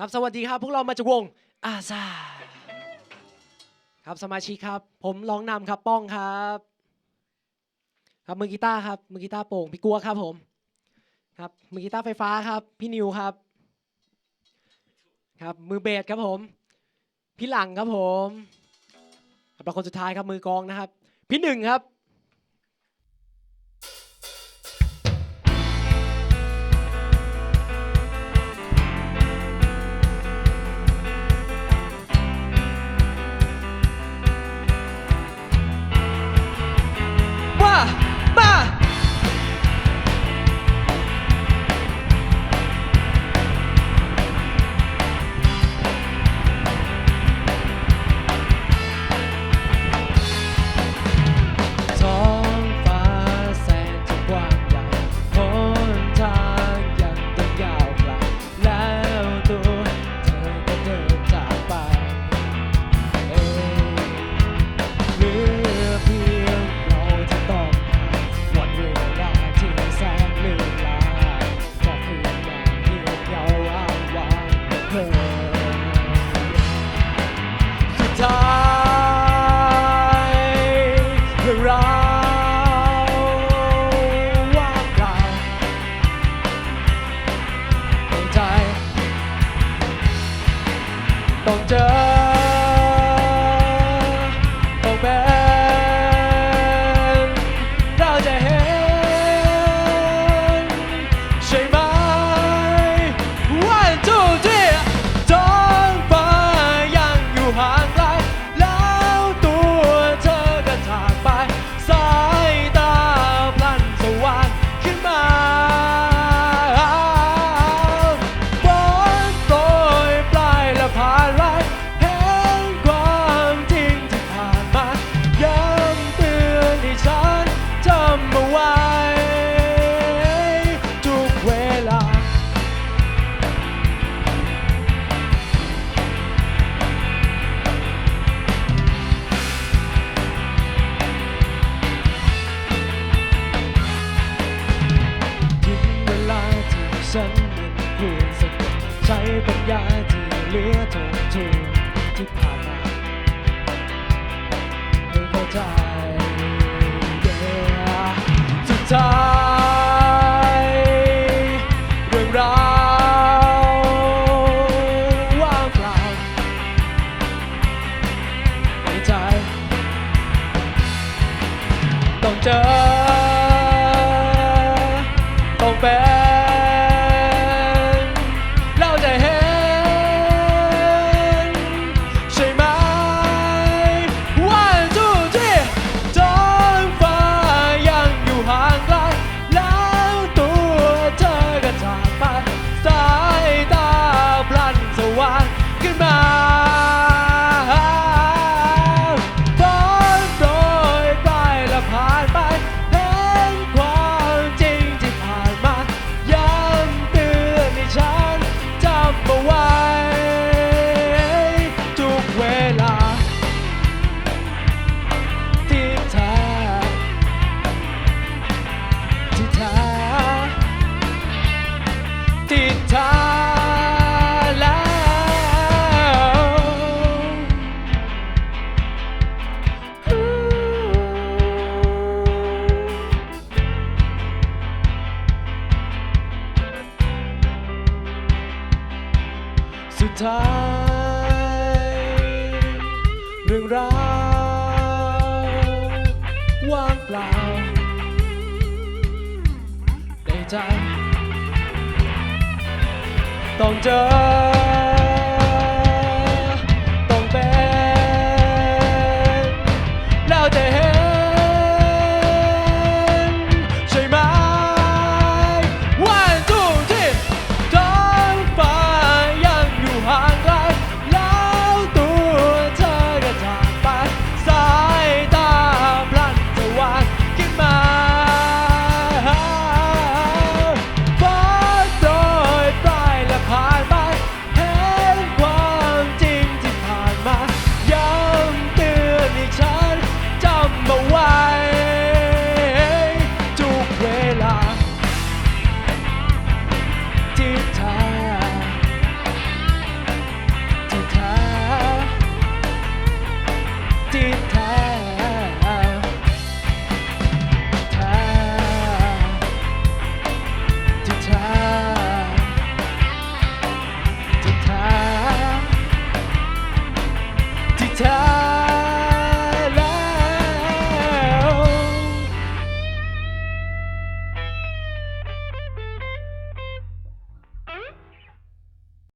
ครับสวัสดีครับ พวกเรามาจากวงอาซาครับสมาชิกครับ ผมร้องนำครับป้องครับ ครับมือกีตาร์ครับมือกีตาร์โป่งพี่กัวครับผมครับมือกีตาร์ไฟฟ้าครับ พี่นิวครับ ครับมือเบสครับผม พี่หลังครับผมครับแล้คนสุดท้ายครับมือกองนะครับ พี่หนึ่งครับ ต้องเจอ ฉันมันควรสะกดใช้ปัญญาที่เหลือทนทุนุดท้าย เรื่องราวว่างเปล่า ในใจ ต้องเจอ